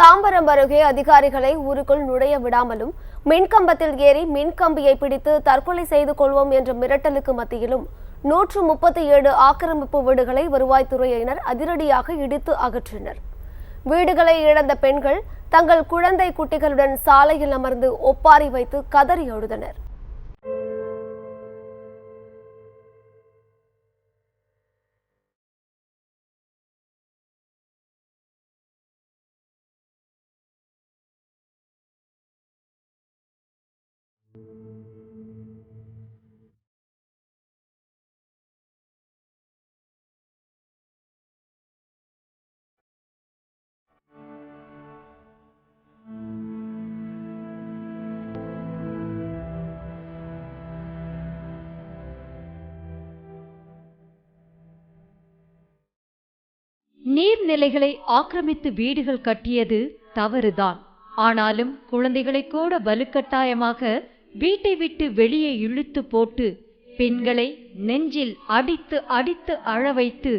தாம்பரம் அருகே அதிகாரிகளை ஊருக்குள் நுழைய விடாமலும் மின்கம்பத்தில் ஏறி மின்கம்பியை பிடித்து தற்கொலை செய்து கொள்வோம் என்ற மிரட்டலுக்கு மத்தியிலும் நூற்று முப்பத்தி ஏழு ஆக்கிரமிப்பு வீடுகளை வருவாய்த்துறையினர் அதிரடியாக இடித்து அகற்றினர். வீடுகளை இழந்த பெண்கள் தங்கள் குழந்தை குட்டிகளுடன் சாலையில் அமர்ந்து ஒப்பாரி வைத்து கதறி அழுதனர். நீர்நிலைகளை ஆக்கிரமித்து வீடுகள் கட்டியது தவறுதான். ஆனாலும் குழந்தைகளை கூட வலுக்கட்டாயமாக வீட்டை விட்டு வெளியே இழுத்து போட்டு பெண்களை நெஞ்சில் அடித்து அடித்து அழ வைத்து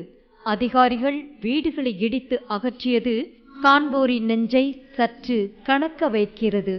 அதிகாரிகள் வீடுகளை இடித்து அகற்றியது காண்போரின் நெஞ்சை சற்று கணக்க வைக்கிறது.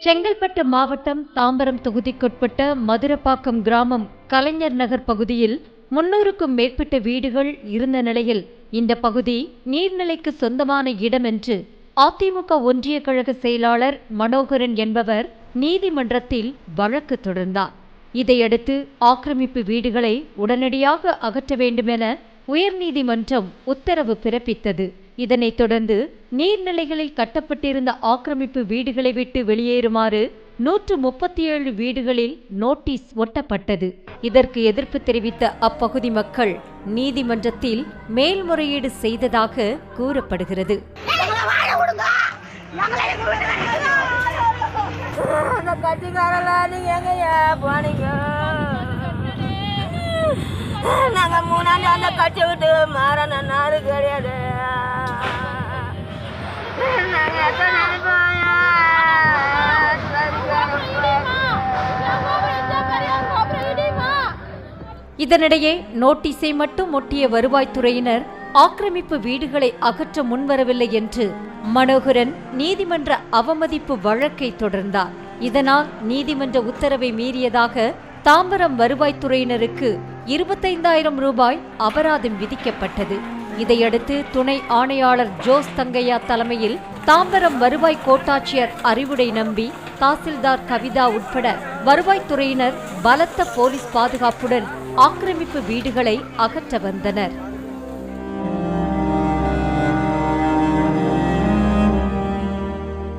செங்கல்பட்டு மாவட்டம் தாம்பரம் தொகுதிக்குட்பட்ட மதுரப்பாக்கம் கிராமம் கலைஞர் நகர் பகுதியில் முன்னூறுக்கும் மேற்பட்ட வீடுகள் இருந்த நிலையில் இந்த பகுதி நீர்நிலைக்கு சொந்தமான இடம் என்று அதிமுக ஒன்றிய கழக செயலாளர் மனோகரன் என்பவர் நீதிமன்றத்தில் வழக்கு தொடர்ந்தார் இதையடுத்து ஆக்கிரமிப்பு வீடுகளை உடனடியாக அகற்ற வேண்டுமென உயர்நீதிமன்றம் உத்தரவு பிறப்பித்தது. இதனைத் தொடர்ந்து நீர்நிலைகளில் கட்டப்பட்டிருந்த ஆக்கிரமிப்பு வீடுகளை விட்டு வெளியேறுமாறு நூற்று முப்பத்தி ஏழு வீடுகளில் நோட்டீஸ் ஒட்டப்பட்டது. இதற்கு எதிர்ப்பு தெரிவித்த அப்பகுதி மக்கள் நீதிமன்றத்தில் மேல்முறையீடு செய்ததாக கூறப்படுகிறது. நாங்க மூணாண்டு அந்த கட்சி விட்டு நாடு கிடையாது நாங்க இதனிடையே நோட்டீஸை மட்டும் ஒட்டிய வருவாய்த்துறையினர் ஆக்கிரமிப்பு வீடுகளை அகற்ற முன்வரவில்லை என்று மனோகரன் நீதிமன்ற அவமதிப்பு வழக்கை தொடர்ந்தார். இதனால் நீதிமன்ற உத்தரவை மீறியதாக தாம்பரம் வருவாய்த்துறையினருக்கு இருபத்தைந்தாயிரம் ரூபாய் அபராதம் விதிக்கப்பட்டது. இதையடுத்து துணை ஆணையாளர் ஜோஸ் தங்கையா தலைமையில் தாம்பரம் வருவாய் கோட்டாட்சியர் அறிவுடை நம்பி தாசில்தார் கவிதா உட்பட வருவாய்த்துறையினர் பலத்த போலீஸ் பாதுகாப்புடன் ஆக்கிரமிப்பு வீடுகளை அகற்ற வந்தனர்.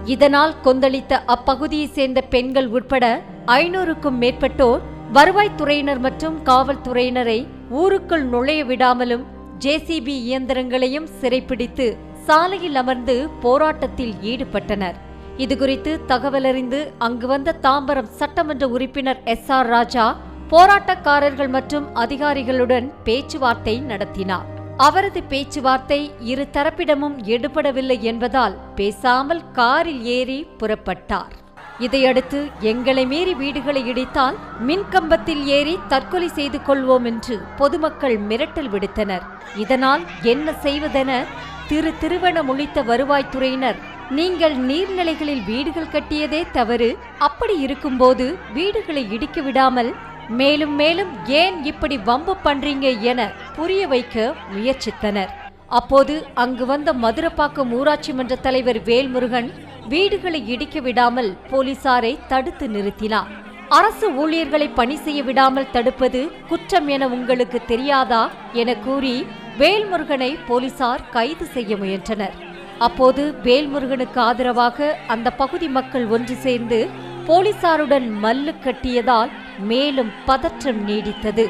இதனால் கொந்தளித்த அப்பகுதியைச் சேர்ந்த பெண்கள் உட்பட ஐநூறுக்கும் மேற்பட்டோர் வருவாய்த்துறையினர் மற்றும் காவல்துறையினரை ஊருக்குள் நுழைய விடாமலும் ஜேசிபி இயந்திரங்களையும் சிறைப்பிடித்து சாலையில் அமர்ந்து போராட்டத்தில் ஈடுபட்டனர். இதுகுறித்து தகவலறிந்து அங்கு வந்த தாம்பரம் சட்டமன்ற உறுப்பினர் எஸ் ஆர் ராஜா போராட்டக்காரர்கள் மற்றும் அதிகாரிகளுடன் பேச்சுவார்த்தை நடத்தினார். அவரது பேச்சுவார்த்தை இரு தரப்பிடமும் எடுபடவில்லை என்பதால் பேசாமல் காரில் ஏறி புறப்பட்டார். இதையடுத்து எங்களை மீறி வீடுகளை இடித்தால் மின்கம்பத்தில் ஏறி தற்கொலை செய்து கொள்வோம் என்று பொதுமக்கள் மிரட்டல் விடுத்தனர். இதனால் என்ன செய்வதென திரு திருவன முழித்த வருவாய்த்துறையினர் நீங்கள் நீர்நிலைகளில் வீடுகள் கட்டியதே தவறு. அப்படி இருக்கும்போது வீடுகளை இடிக்க விடாமல் மேலும் மேலும் ஏன் இப்படி வம்பு பண்றீங்க என புரிய வைக்க முயற்சித்தனர். அப்போது அங்கு வந்த மதுரப்பாக்கம் ஊராட்சி மன்ற தலைவர் வேல்முருகன் வீடுகளை இடிக்க விடாமல் போலீசாரை தடுத்து நிறுத்தினார். அரசு ஊழியர்களை பணி செய்ய விடாமல் தடுப்பது குற்றம் என உங்களுக்கு தெரியாதா என கூறி வேல்முருகனை போலீசார் கைது செய்ய முயன்றனர். அப்போது வேல்முருகனுக்கு ஆதரவாக அந்த பகுதி மக்கள் ஒன்று சேர்ந்து போலீசாருடன் மல்லு கட்டியதால் மேலும் பதற்றம் நீடித்தது.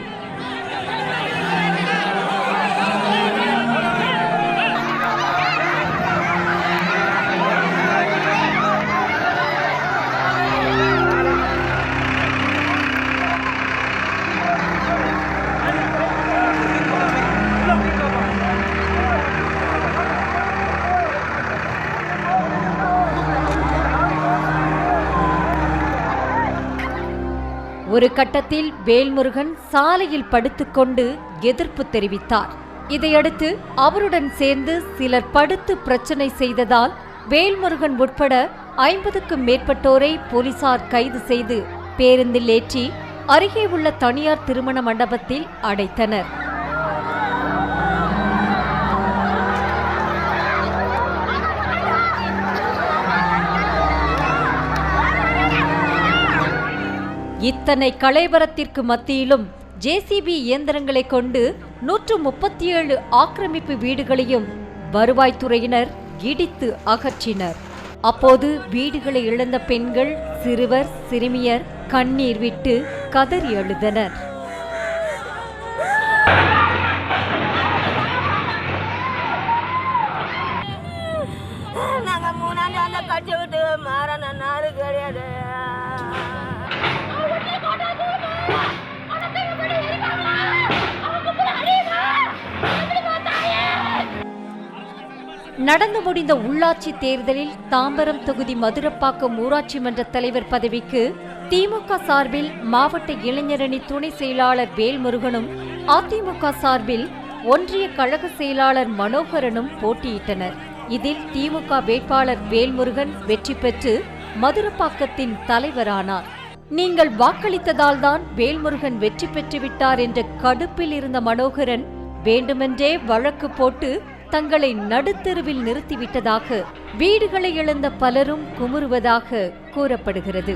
ஒரு கட்டத்தில் வேல்முருகன் சாலையில் படுத்துக்கொண்டு எதிர்ப்பு தெரிவித்தார். இதையடுத்து அவருடன் சேர்ந்து சிலர் படுத்து பிரச்சனை செய்ததால் வேல்முருகன் உட்பட ஐம்பதுக்கும் மேற்பட்டோரை போலீசார் கைது செய்து பேருந்தில் ஏற்றி அருகே உள்ள தனியார் திருமண மண்டபத்தில் அடைத்தனர். இத்தனை கலைவரத்திற்கு மத்தியிலும் ஜேசிபி இயந்திரங்களை கொண்டு நூற்று முப்பத்தி ஏழு ஆக்கிரமிப்பு வீடுகளையும் வருவாய்த்துறையினர் இடித்து அகற்றினர். அப்போது வீடுகளை இழந்த பெண்கள் சிறுவர் சிறுமியர் கண்ணீர் விட்டு கதறி அழுதனர் நாங்கள் மூணாண்டு அந்த கட்சி விட்டு கிடையாது. நடந்து முடிந்த உள்ளாட்சி தேர்தலில் தாம்பரம் தொகுதி மதுரப்பாக்கம் ஊராட்சி மன்ற தலைவர் பதவிக்கு திமுக சார்பில் மாவட்ட இளைஞரணி துணை செயலாளர் வேல்முருகனும் அதிமுக சார்பில் ஒன்றிய கழக செயலாளர் மனோகரனும் போட்டியிட்டனர். இதில் திமுக வேட்பாளர் வேல்முருகன் வெற்றி பெற்று மதுரப்பாக்கத்தின் தலைவரானார். நீங்கள் வாக்களித்ததால் தான் வேல்முருகன் வெற்றி பெற்றுவிட்டார் என்ற கடுப்பில் இருந்த மனோகரன் வேண்டுமென்றே வழக்கு போட்டு தங்களை நடுத்தெருவில் நிறுத்திவிட்டதாக வீடுகளை இழந்த பலரும் குமுறுவதாக கூறப்படுகிறது.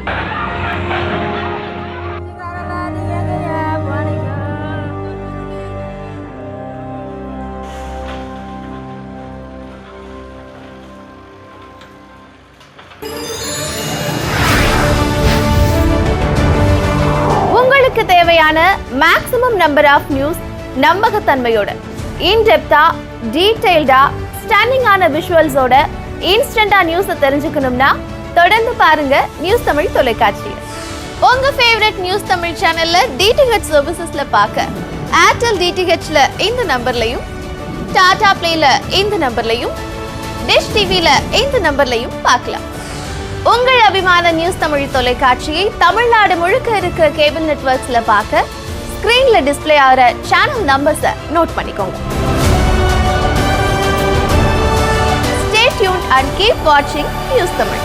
உங்களுக்கு தேவையான மேக்ஸிமம் நம்பர் ஆஃப் நியூஸ் நம்பகத்தன்மையோட இன்டெப்தா டீடைல்டா ஸ்டாண்டிங்கான விஷுவல்ஸோட இன்ஸ்டண்டா நியூஸை தெரிஞ்சுக்கணும்னா தொடர்ந்து பாருங்க நியூஸ் தமிழ் தொலைக்காட்சியை உங்க ஃபேவரட் நியூஸ் தமிழ் சேனல்ல டிடிஹெச் சர்வீசஸ்ல பார்க்க ஏர்டெல் டிடிஹெச்ல இந்த நம்பர்லையும் டாடா பிளேல இந்த நம்பர்லையும் டிஷ் டிவில இந்த நம்பர்லையும் பார்க்கலாம் உங்கள் அபிமான நியூஸ் தமிழ் தொலைக்காட்சியை தமிழ்நாடு முழுக்க இருக்க கேபிள் நெட்ஒர்க்ஸ்ல பார்க்க ஸ்க்ரீன்ல டிஸ்ப்ளே ஆகிற சேனல் நம்பர்ஸை நோட் பண்ணிக்கோங்க. ஸ்டே டியூன் அண்ட் கீப் வாட்சிங் நியூஸ் தமிழ்